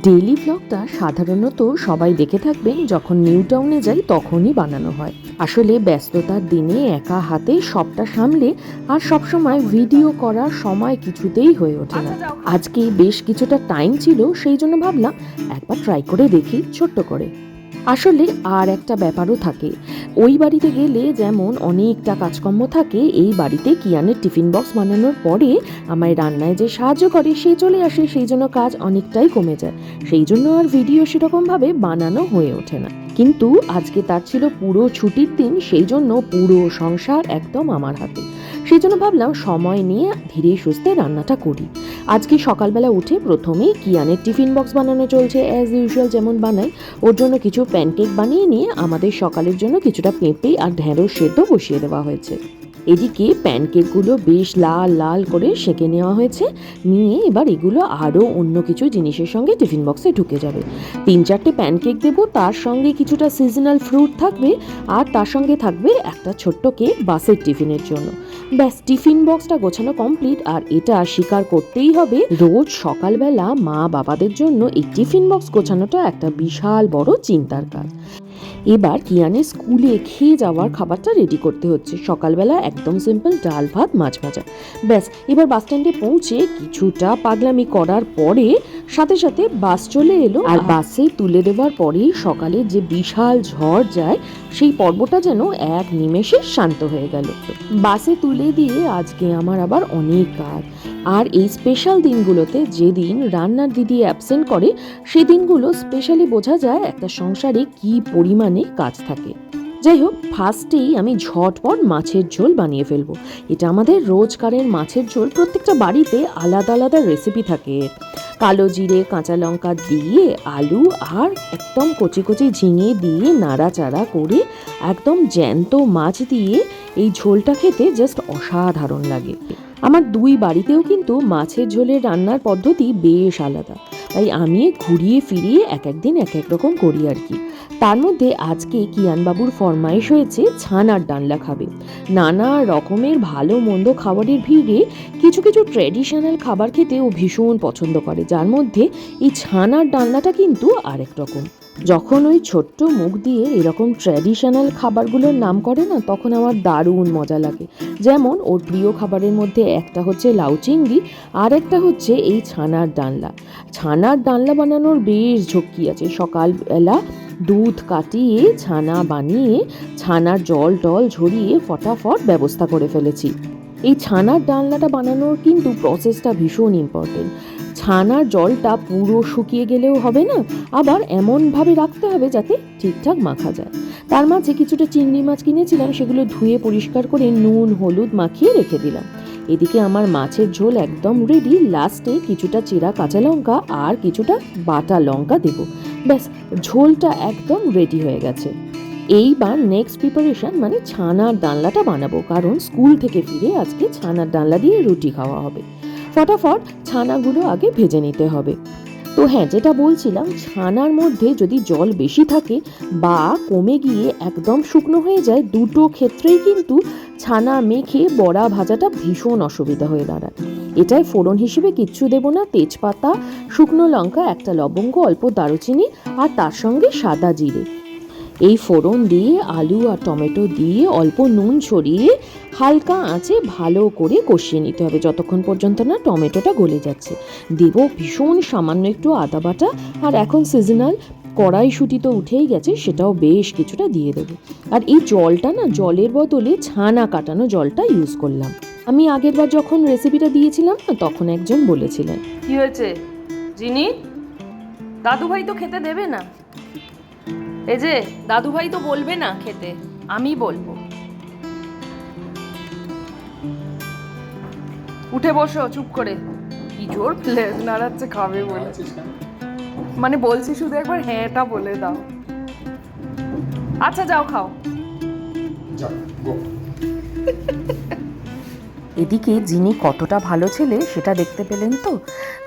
Daily ব্লগটা সাধারণত সবাই দেখে থাকবেন যখন নিউ টাউনে যাই তখনই বানানো হয়। আসলে ব্যস্ততার দিনে একা হাতে সবটা সামলে আর সব সময় ভিডিও করার সময় কিছুতেই হয়ে ওঠে না। আজকে বেশ কিছুটা টাইম ছিল, সেই জন্য ভাবলাম একবার ট্রাই করে দেখি, ছোট্ট করে। আসলে আর একটা ব্যাপারও থাকে। ওই বাড়িতে গেলে যেমন অনেকটা কাজকর্ম থাকে, এই বাড়িতে কিয়ানের টিফিন বক্স বানানোর পরে আমায় রান্নায় যে সাহায্য করে সে চলে আসে, সেই জন্য কাজ অনেকটাই কমে যায়। সেই জন্য আর ভিডিও সেরকমভাবে বানানো হয়ে ওঠে না। কিন্তু আজকে তার ছিল পুরো ছুটির দিন, সেই জন্য পুরো সংসার একদম আমার হাতে। সেই জন্য ভাবলাম সময় নিয়ে ধীরে সুস্থে রান্নাটা করি। আজকে সকালবেলা উঠে প্রথমেই কিয়ানের টিফিন বক্স বানানো চলছে। অ্যাজ ইউজুয়াল যেমন বানাই, ওর জন্য কিছু প্যানকেক বানিয়ে নিয়ে আমাদের সকালের জন্য কিছুটা পেঁপে আর ঢেঁড়স সেদ্ধ বসিয়ে দেওয়া হয়েছে। এদিকে প্যানকেকগুলো বেশ লাল লাল করে সেঁকে নেওয়া হয়েছে। নিয়ে এবার এগুলো আরও অন্য কিছু জিনিসের সঙ্গে টিফিন বক্সে ঢুকে যাবে। তিন চারটে প্যানকেক দেবো, তার সঙ্গে কিছুটা সিজনাল ফ্রুট থাকবে আর তার সঙ্গে থাকবে একটা ছোট্ট কেক বাসের টিফিনের জন্য। ব্যাস, টিফিন বক্সটা গোছানো কমপ্লিট আর এটা স্বীকার করতেই হবে, রোজ সকালবেলা মা বাবাদের জন্য এই টিফিন বক্স গোছানোটা একটা বিশাল বড় চিন্তার কাজ। এবার কিয়ানের স্কুলে খেয়ে যাওয়ার খাবারটা রেডি করতে হচ্ছে। সকালবেলা একদম সিম্পল ডাল ভাত, মাছ ভাজা। ব্যাস, এবার বাস স্ট্যান্ডে পৌঁছে কিছুটা পাগলামি করার পরে সাথে সাথে বাস চলে এলো। আর বাসে তুলে দেওয়ার পরেই সকালে যে বিশাল ঝড় যায়, সেই পর্বটা যেন এক নিমেষে শান্ত হয়ে গেল। বাসে তুলে দিয়ে আজকে আমার আবার অনেক কাজ। আর এই স্পেশাল দিনগুলোতে যেদিন রান্নার দিদি অ্যাবসেন্ট করে সেই দিনগুলো স্পেশালি বোঝা যায় একটা সংসারে কি পরিমাণে কাজ থাকে। যাই হোক ফার্স্টেই আমি ঝটপট মাছের ঝোল বানিয়ে ফেলব। এটা আমাদের রোজকারের মাছের ঝোল, প্রত্যেকটা বাড়িতে আলাদা আলাদা রেসিপি থাকে। কালো জিরে, কাঁচা লঙ্কা দিয়ে আলু আর একদম কচি কচি ঝিঙে দিয়ে নাড়াচাড়া করে একদম জ্যান্ত মাছ দিয়ে এই ঝোলটা খেতে জাস্ট অসাধারণ লাগে। আমার দুই বাড়িতেও কিন্তু মাছের ঝোলের রান্নার পদ্ধতি বেশ আলাদা। তাই আমি ঘুরিয়ে ফিরিয়ে এক একদিন এক এক রকম করি আর কি। তার মধ্যে আজকে কিয়ানবাবুর ফরমাইশ হয়েছে ছানার ডালনা খাবে। নানা রকমের ভালো মন্দ খাবারের ভিড়ে কিছু কিছু ট্র্যাডিশনাল খাবার খেতে ও ভীষণ পছন্দ করে। যার মধ্যে এই ছানার ডালনাটা কিন্তু আরেক রকম। যখন ওই ছোট্ট মুখ দিয়ে এরকম ট্র্যাডিশনাল খাবারগুলোর নাম করে না, তখন আমার দারুণ মজা লাগে। যেমন ওর প্রিয় খাবারের মধ্যে একটা হচ্ছে লাউ চিংড়ি, আর একটা হচ্ছে এই ছানার ডালনা। ছানার ডালনা বানানোর বেশ ঝক্কি আছে। সকালবেলা দুধ কাটিয়ে ছানা বানিয়ে, ছানার জল টল ঝরিয়ে ফটাফট ব্যবস্থা করে ফেলেছি। এই ছানার ডালনাটা বানানোর কিন্তু প্রসেসটা ভীষণ ইম্পর্টেন্ট ছানার জলটা পুরো শুকিয়ে গেলেও হবে না, আবার এমনভাবে রাখতে হবে যাতে ঠিকঠাক মাখা যায়। তার মাঝে কিছুটা চিংড়ি মাছ কিনেছিলাম, সেগুলো ধুয়ে পরিষ্কার করে নুন, হলুদ মাখিয়ে রেখে দিলাম। এদিকে আমার মাছের ঝোল একদম রেডি লাস্টে কিছুটা চেরা কাঁচা লঙ্কা আর কিছুটা বাটা লঙ্কা দেব। ব্যাস, ঝোলটা একদম রেডি হয়ে গেছে। এইবার নেক্সট প্রিপারেশন মানে ছানার ডালনাটা বানাবো, কারণ স্কুল থেকে ফিরে আজকে ছানার ডালনা দিয়ে রুটি খাওয়া হবে। ফটাফট ছানাগুলো আগে ভেজে নিতে হবে। তো হ্যাঁ যেটা বলছিলাম, ছানার মধ্যে যদি জল বেশি থাকে বা কমে গিয়ে একদম শুকনো হয়ে যায়, দুটো ক্ষেত্রেই কিন্তু ছানা মেখে বড়া ভাজাটা ভীষণ অসুবিধা হয়ে দাঁড়ায়। এটাই ফোড়ন হিসেবে কিচ্ছু দেবো না, তেজপাতা, শুকনো লঙ্কা, একটা লবঙ্গ, অল্প দারুচিনি আর তার সঙ্গে সাদা জিরে। এই ফোড়ন দিয়ে আলু আর টমেটো দিয়ে অল্প নুন ছড়িয়ে হালকা আঁচে ভালো করে কষিয়ে নিতে হবে। যতক্ষণ পর্যন্ত না টমেটোটা গলে যাচ্ছে। দেব ভীষণ সামান্য একটু আদা বাটা আর এখন সিজনাল কড়াইশুঁটি তো উঠেই গেছে, সেটাও বেশ কিছুটা দিয়ে দেবো। আর এই জলটা না, জলের বদলে ছানা কাটানো জলটা ইউজ করলাম। আমি আগেরবার যখন রেসিপিটা দিয়েছিলাম না, তখন একজন বলেছিলেন, কি হয়েছে? জিনি? দাদু ভাই তো খেতে দেবে না? এই যে দাদু ভাই তো বলবে না খেতে আমি বলব। উঠে বসো চুপ করে। কি জোর প্লেট নাড়াচ্ছে খাবে বলে। মানে বলছি শুধু একবার হ্যাঁটা বলে দাও। আচ্ছা যাও খাও। এদিকে জিনি কতটা ভালো ছেলে সেটা দেখতে পেলেন তো।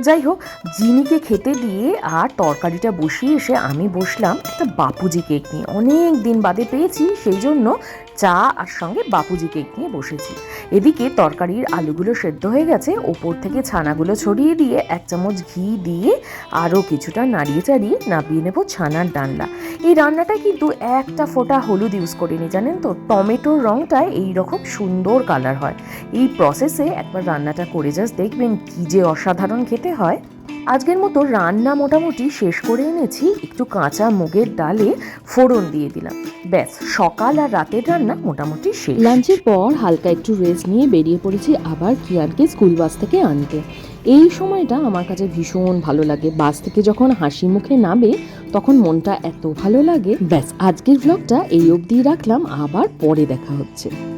যাই হোক জিনিকে খেতে দিয়ে আর তরকারিটা বসিয়ে এসে আমি বসলাম একটা বাপুজি কেক নিয়ে। অনেক দিন বাদে পেয়েছি, সেই জন্য চা আর সঙ্গে বাপুজি কেক নিয়ে বসেছি। এদিকে তরকারির আলুগুলো সেদ্ধ হয়ে গেছে, ওপর থেকে ছানাগুলো ছড়িয়ে দিয়ে এক চামচ ঘি দিয়ে আরও কিছুটা নাড়িয়ে চাড়িয়ে নাবিয়ে নেব ছানার ডালনা। এই রান্নাটা কিন্তু একটা ফোঁটা হলুদ ইউজ করিনি, জানেন তো? টমেটোর রঙটায় এই রকম সুন্দর কালার হয়। এই প্রসেসে একবার রান্নাটা করে জাস্ট দেখবেন কি যে অসাধারণ খেতে হয়। আজকের মতো রান্না মোটামুটি শেষ করে এনেছি, একটু কাঁচা মুগের ডালে ফোড়ন দিয়ে দিলাম। ব্যাস, সকাল আর রাতের রান্না মোটামুটি শেষ। লাঞ্চের পর হালকা একটু রেস্ট নিয়ে বেরিয়ে পড়েছি আবার কিয়ারকে স্কুল বাস থেকে আনতে। এই সময়টা আমার কাছে ভীষণ ভালো লাগে। বাস থেকে যখন হাসি মুখে নামে, তখন মনটা এত ভালো লাগে। ব্যাস, আজকের ব্লগটা এই অবধি রাখলাম। আবার পরে দেখা হচ্ছে।